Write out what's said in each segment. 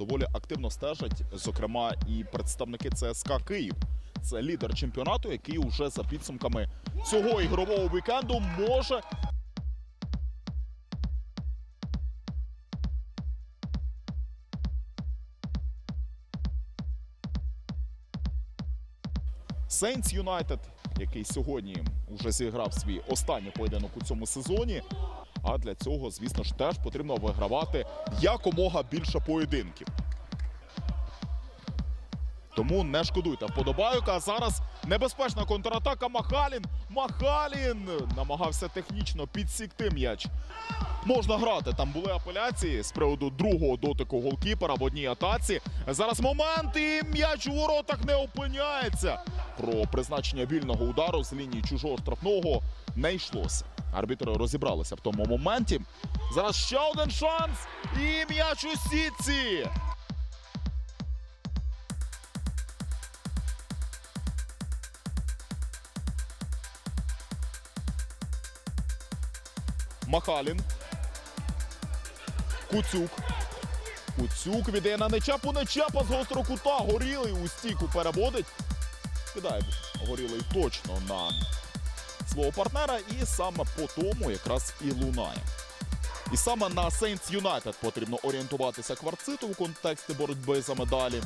Доволі активно стежать, зокрема, і представники ЦСКА Київ. Це лідер чемпіонату, який уже за підсумками цього ігрового вікенду може Сейнс Юнайтед, який сьогодні вже зіграв свій останній поєдинок у цьому сезоні. А для цього, звісно ж, теж потрібно вигравати якомога більше поєдинків. Тому не шкодуйте вподобайок. А зараз небезпечна контратака Махалін. Махалін намагався технічно підсікти м'яч. Можна грати. Там були апеляції з приводу другого дотику голкіпера в одній атаці. Зараз момент і м'яч у воротах не опиняється. Про призначення вільного удару з лінії чужого штрафного не йшлося. Арбітри розібралися в тому моменті. Зараз ще один шанс. І м'яч у сітці. Махалін. Куцюк. Куцюк віддає на Нечапу. Нечапа з гострого кута. Горілий у стійку переводить. Кидає горілий точно на свого партнера. І саме по тому якраз і лунає. І саме на Saints United потрібно орієнтуватися кварциту у контексті боротьби за медалі.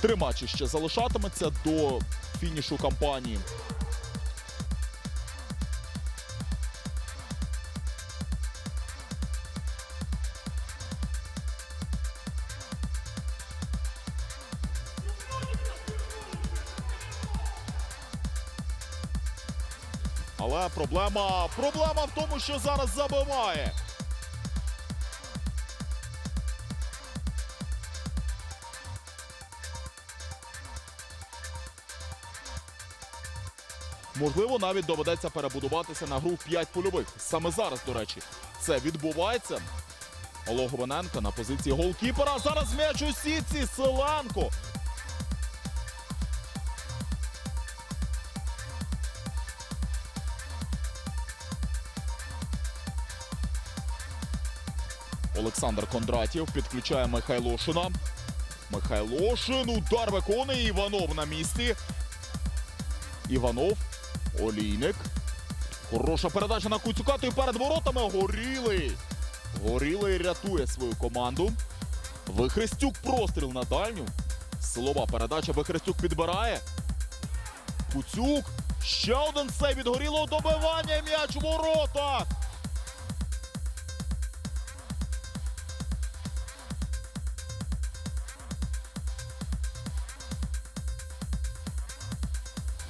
Три матчі ще залишатиметься до фінішу кампанії. Але проблема, проблема в тому, що зараз забиває. Можливо, навіть доведеться перебудуватися на гру в 5 польових. Саме зараз, до речі, це відбувається. Олег Романенко на позиції голкіпера. Зараз м'яч у сітці. Селенко. Олександр Кондратів підключає Михайлошина. Михайлошин удар виконує Іванов на місці. Іванов. Олійник. Хороша передача на Куцюка. Той перед воротами. Горілий. Горілий рятує свою команду. Вихрестюк простріл на дальню. Силова передача. Вихрестюк підбирає. Куцюк. Ще один сейв від горілого добивання. М'яч у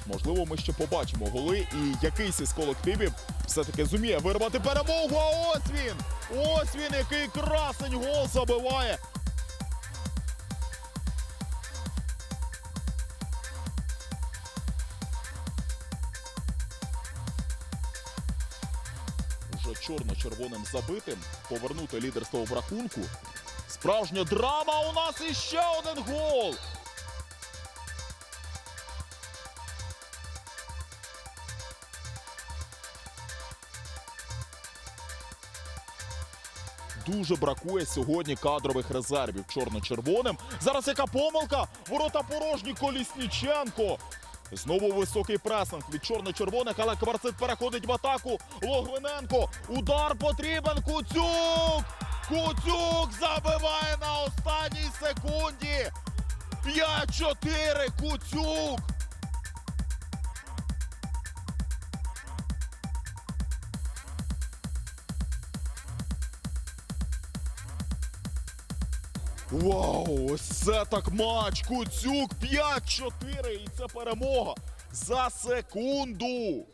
Можливо, ми ще побачимо голи, і якийсь із колективів все-таки зуміє вирвати перемогу. А ось він! Ось він, який красень гол забиває. Уже чорно-червоним забитим. Повернути лідерство в рахунку. Справжня драма у нас іще один гол. Дуже бракує сьогодні кадрових резервів чорно-червоним. Зараз яка помилка? Ворота порожні Колісніченко. Знову високий пресинг від чорно-червоних, але кварцит переходить в атаку. Логвиненко. Удар потрібен. Куцюк! Куцюк забиває на останній секунді. 5-4. Куцюк. Вау, ось це так матч! Куцюк 5-4 і це перемога за секунду.